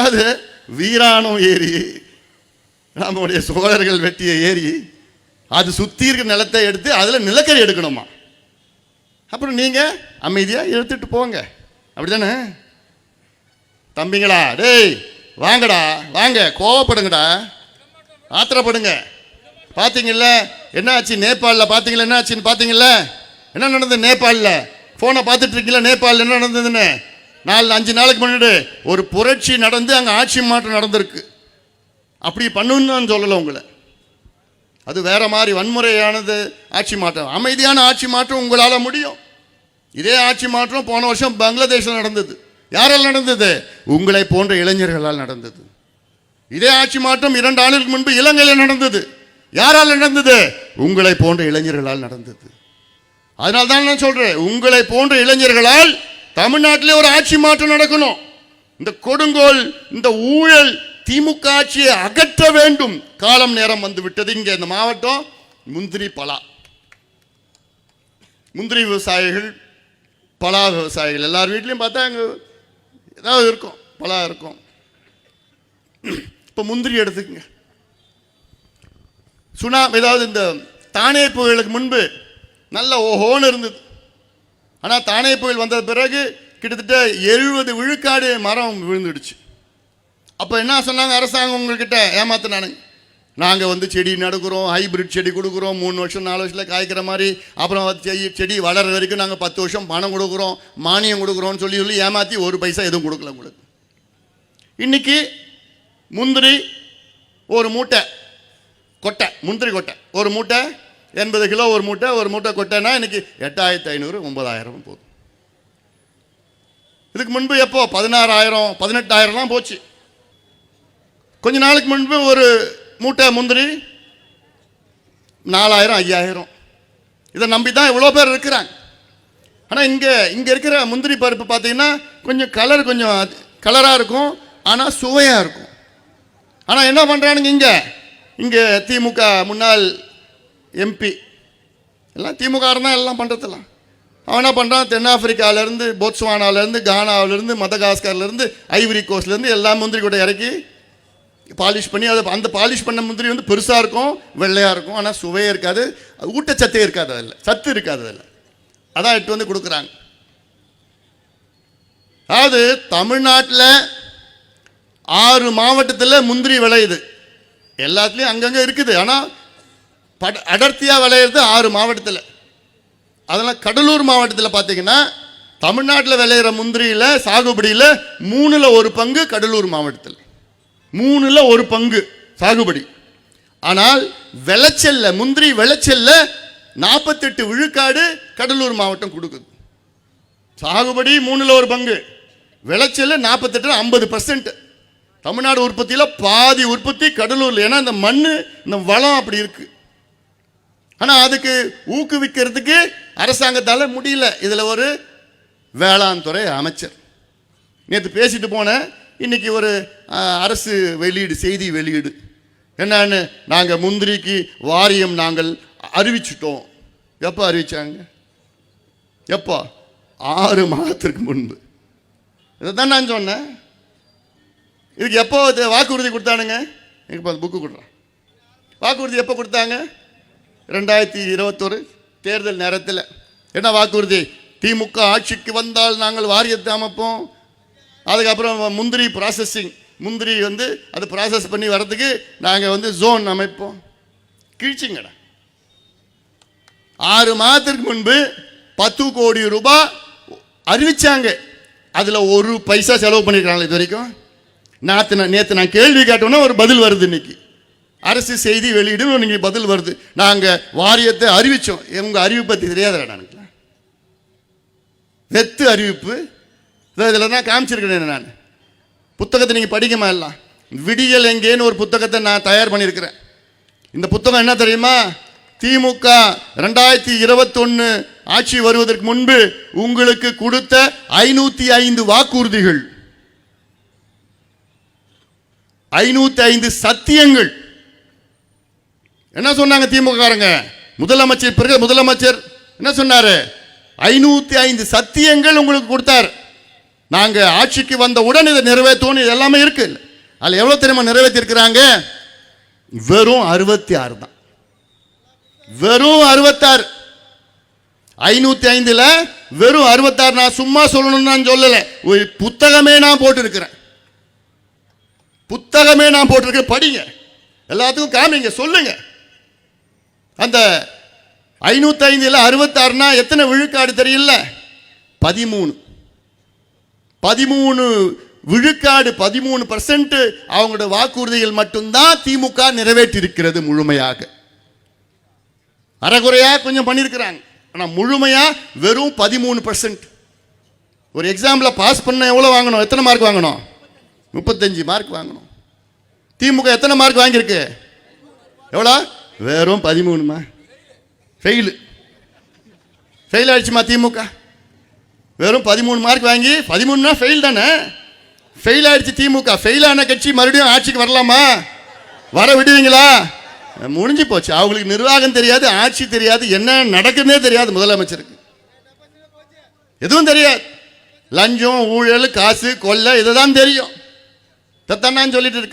அது வீராணம் ஏரி. நம்முடைய சோழர்கள் வெட்டிய ஏரி. அது சுற்றி இருக்கிற நிலத்தை எடுத்து அதில் நிலக்கரி எடுக்கணுமா? அப்புறம் நீங்கள் அமைதியாக எடுத்துட்டு போங்க. அப்படிதானே? தம்பிங்களா டேய் வாங்கடா வாங்க கோவப்படுங்கடா. ஆத்திரப்படுங்க. பார்த்தீங்கல்ல என்ன ஆச்சு நேபாளில் பார்த்தீங்களா என்ன ஆச்சுன்னு பார்த்தீங்கல்ல என்ன நடந்தது நேபாளில்? ஃபோனை பார்த்துட்டு இருக்கீங்களா நேபாளில் என்ன நடந்ததுன்னு? நாலு அஞ்சு நாளைக்கு முன்னாடி ஒரு புரட்சி நடந்து அங்கே ஆட்சி மாற்றம் நடந்திருக்கு. அப்படி பண்ணுன்னு நான் சொல்லலை உங்களை. அது வேற மாதிரி வன்முறையானது ஆட்சி மாற்றம். அமைதியான ஆட்சி மாற்றம் உங்களால் முடியும். இதே ஆட்சி மாற்றம் போன வருஷம் பங்களாதேஷில் நடந்தது. யாரால் நடந்தது? உங்களை போன்ற இளைஞர்களால் நடந்தது. இதே ஆட்சி மாற்றம் இரண்டு ஆண்டுகளுக்கு முன்பு இலங்கையில் நடந்தது. யாரால் நடந்தது? உங்களை போன்ற இளைஞர்களால் நடந்தது. அதனால்தான் நான் சொல்றேன் உங்களை போன்ற இளைஞர்களால் தமிழ்நாட்டிலே ஒரு ஆட்சி மாற்றம் நடக்கணும். இந்த கொடுங்கோல் இந்த ஊழல் திமுக ஆட்சியை அகற்ற வேண்டும். காலம் நேரம் வந்து விட்டது இங்கே இந்த மாவட்டம் முந்திரி பலா. முந்திரி விவசாயிகள் பலா விவசாயிகள். எல்லார் வீட்லையும் பார்த்தா அங்கே ஏதாவது இருக்கும். பலா இருக்கும். இப்போ முந்திரி எடுத்துக்கங்க. சுனா ஏதாவது இந்த தானே புயலுக்கு முன்பு நல்ல ஓஹோன்னு இருந்தது. ஆனால் தானே புயல் வந்த பிறகு கிட்டத்தட்ட எழுபது விழுக்காடு மரம் விழுந்துடுச்சு. அப்போ என்ன சொன்னாங்க அரசாங்கம் உங்கள்கிட்ட ஏமாத்தினானுங்க நாங்கள் வந்து செடி நடக்கிறோம் ஹைபிரிட் செடி கொடுக்குறோம் மூணு வருஷம் நாலு வருஷத்தில் காய்க்கிற மாதிரி அப்புறம் செடி செடி வரைக்கும் நாங்கள் பத்து வருஷம் பணம் கொடுக்குறோம் மானியம் கொடுக்குறோம்னு சொல்லி சொல்லி ஏமாற்றி ஒரு பைசா எதுவும் கொடுக்கல உங்களுக்கு. இன்றைக்கி முந்திரி ஒரு மூட்டை கொட்டை முந்திரி கொட்டை ஒரு மூட்டை எண்பது கிலோ ஒரு மூட்டை ஒரு மூட்டை கொட்டைனா இன்னைக்கு எட்டாயிரத்தி ஐநூறு ஒன்பதாயிரம் போதும். இதுக்கு முன்பு எப்போ? பதினாறாயிரம் பதினெட்டாயிரம்லாம் போச்சு. கொஞ்ச நாளுக்கு முன்பு ஒரு மூட்டை முந்திரி நாலாயிரம் ஐயாயிரம். இதை நம்பி தான் இவ்வளோ பேர் இருக்கிறாங்க. ஆனால் இங்கே இங்கே இருக்கிற முந்திரி பருப்பு பார்த்தீங்கன்னா கொஞ்சம் கலர் கொஞ்சம் கலராக இருக்கும் ஆனால் சுவையாக இருக்கும். ஆனால் என்ன பண்ணுறானுங்க இங்கே? இங்கே திமுக முன்னாள் எம்பி எல்லாம் திமுக தான் எல்லாம் பண்ணுறதெல்லாம் அவன் என்ன பண்ணுறான் தென்னாப்பிரிக்காவிலேருந்து போட்ஸ்வானாவிலேருந்து கானாவிலேருந்து மதகாஸ்கர்லேருந்து ஐவரி கோஸ்ட்லேருந்து எல்லா முந்திரி கூட இறக்கி பாலிஷ் பண்ணி அதை அந்த பாலிஷ் பண்ண முந்திரி வந்து பெருசாக இருக்கும் வெள்ளையாக இருக்கும். ஆனால் சுவையே இருக்காது. அது ஊட்டச்சத்தே இருக்காது அதில். சத்து இருக்காது அதில். அதான் எட்டு வந்து கொடுக்குறாங்க. அதாவது தமிழ்நாட்டில் ஆறு மாவட்டத்தில் முந்திரி விளையுது. எல்லாத்துலேயும் அங்கங்கே இருக்குது. ஆனால் பட அடர்த்தியாக விளையிறது ஆறு மாவட்டத்தில். அதெல்லாம் கடலூர் மாவட்டத்தில் பார்த்தீங்கன்னா தமிழ்நாட்டில் விளையிற முந்திரியில் சாகுபடியில் மூணில் ஒரு பங்கு கடலூர் மாவட்டத்தில். மூணில் ஒரு பங்கு சாகுபடி. ஆனால் விளைச்சல்ல முந்திரி விளைச்சல்ல நாற்பத்தெட்டு விழுக்காடு கடலூர் மாவட்டம் கொடுக்குது. சாகுபடி மூணில் ஒரு பங்கு விளைச்சல் நாற்பத்தெட்டு ஐம்பது பர்சன்ட் தமிழ்நாடு உற்பத்தியில் பாதி உற்பத்தி கடலூரில். ஏன்னா இந்த மண் இந்த வளம் அப்படி இருக்குது ஆனால் அதுக்கு ஊக்குவிக்கிறதுக்கு அரசாங்கத்தால் முடியல. இதில் ஒரு வேளாண் துறை அமைச்சர். நேற்று பேசிட்டு போனேன். இன்னைக்கு ஒரு அரசு வெளியீடு செய்தி வெளியீடு. என்னன்னு நாங்கள் முந்திரிக்கு வாரியம் நாங்கள் அறிவிச்சிட்டோம். எப்போ அறிவிச்சாங்க? எப்போ? ஆறு மாதத்திற்கு முன்பு. இதை தான் நான் சொன்னேன். இதுக்கு எப்போ வாக்குறுதி கொடுத்தானுங்க? எனக்கு புக்கு கொடுறான். வாக்குறுதி எப்போ கொடுத்தாங்க? ரெண்டாயிரத்தி இருபத்தொரு தேர்தல் நேரத்தில் என்ன வாக்குறுதி? திமுக ஆட்சிக்கு வந்தால் நாங்கள் வாரியத்தை அமைப்போம். அதுக்கப்புறம் முந்திரி ப்ராசஸிங் முந்திரி வந்து அது ப்ராசஸ் பண்ணி வர்றதுக்கு நாங்கள் வந்து ஜோன் அமைப்போம். கிழிச்சிங்கடா. ஆறு மாதத்திற்கு முன்பு பத்து கோடி ரூபாய் அறிவிச்சாங்க. அதில் ஒரு பைசா செலவு பண்ணிக்கிறாங்களே இது வரைக்கும். நேற்று நான் நேற்று நான் கேள்வி கேட்டோன்னா ஒரு பதில் வருது இன்னைக்கு. அரசு செய்தி வெளியிடும் நீங்கள் பதில் வருது. நாங்கள் வாரியத்தை அறிவித்தோம் உங்கள் அறிவிப்பை பற்றி தெரியாதடா எனக்கு. வெத்து அறிவிப்பு. இதில் தான் காமிச்சிருக்கிறேன் நான். புத்தகத்தை நீங்கள் படிக்கமா எல்லாம் விடியல் எங்கேன்னு ஒரு புத்தகத்தை நான் தயார் பண்ணியிருக்கிறேன். இந்த புத்தகம் என்ன தெரியுமா? திமுக ரெண்டாயிரத்தி இருபத்தொன்னு ஆட்சி வருவதற்கு முன்பு உங்களுக்கு கொடுத்த ஐநூற்றி ஐந்து வாக்குறுதிகள். ஐநூற்றி ஐந்து சத்தியங்கள். என்ன சொன்னாங்க திமுககாரங்க? முதலமைச்சர் பிறகு முதலமைச்சர் என்ன சொன்னாரு? ஐநூத்தி ஐந்து சத்தியங்கள் உங்களுக்கு கொடுத்தார். நாங்கள் ஆட்சிக்கு வந்த உடன் இதை நிறைவேற்றுவோம் இது எல்லாமே இருக்கு. அதில் எவ்வளோ தெரியுமா நிறைவேற்றிருக்கிறாங்க? வெறும் அறுபத்தி ஆறு தான். வெறும் அறுபத்தாறு. ஐநூற்றி ஐந்தில் வெறும் அறுபத்தாறு. நான் சும்மா சொல்லணும்னு நான் சொல்லலை. ஒரு புத்தகமே நான் போட்டிருக்கிறேன். புத்தகமே நான் போட்டிருக்கேன் படிங்க. எல்லாத்துக்கும் காமிங்க. சொல்லுங்க. அந்த ஐநூற்றி ஐந்தில் அறுபத்தாறுனா எத்தனை விழுக்காடு தெரியல? பதிமூணு. பதிமூணு விழுக்காடு பதிமூணு பர்சன்ட் அவங்களோட வாக்குறுதிகள் மட்டும்தான் திமுக நிறைவேற்றியிருக்கிறது முழுமையாக. அறகுறையாக கொஞ்சம் பண்ணியிருக்கிறாங்க. ஆனால் முழுமையாக வெறும் பதிமூணு பர்சன்ட் ஒரு எக்ஸாமில் பாஸ் பண்ண எவ்வளோ வாங்கணும்? எத்தனை மார்க் வாங்கணும்? முப்பத்தஞ்சு மார்க் வாங்கணும். திமுக எத்தனை மார்க் வாங்கியிருக்கு? எவ்வளோ வெறும் பதிமூணுமா? ஃபெயிலு ஃபெயில் ஆயிடுச்சுமா திமுக? வெறும் பதிமூணு மார்க் வாங்கி பதிமூணுனா ஃபெயில் தானே? ஃபெயில் ஆயிடுச்சு திமுக. ஃபெயில் ஆன கட்சி மறுபடியும் ஆட்சிக்கு வரலாமா? வர விடுவீங்களா? முடிஞ்சு போச்சு. அவங்களுக்கு நிர்வாகம் தெரியாது ஆட்சி தெரியாது என்ன நடக்குதுன்னே தெரியாது முதலமைச்சருக்கு. எதுவும் தெரியாது. லஞ்சம் ஊழல் காசு கொள்ளை இதுதான் தெரியும். இதைத்தான் சொல்லிட்டு இருக்கிறேன்.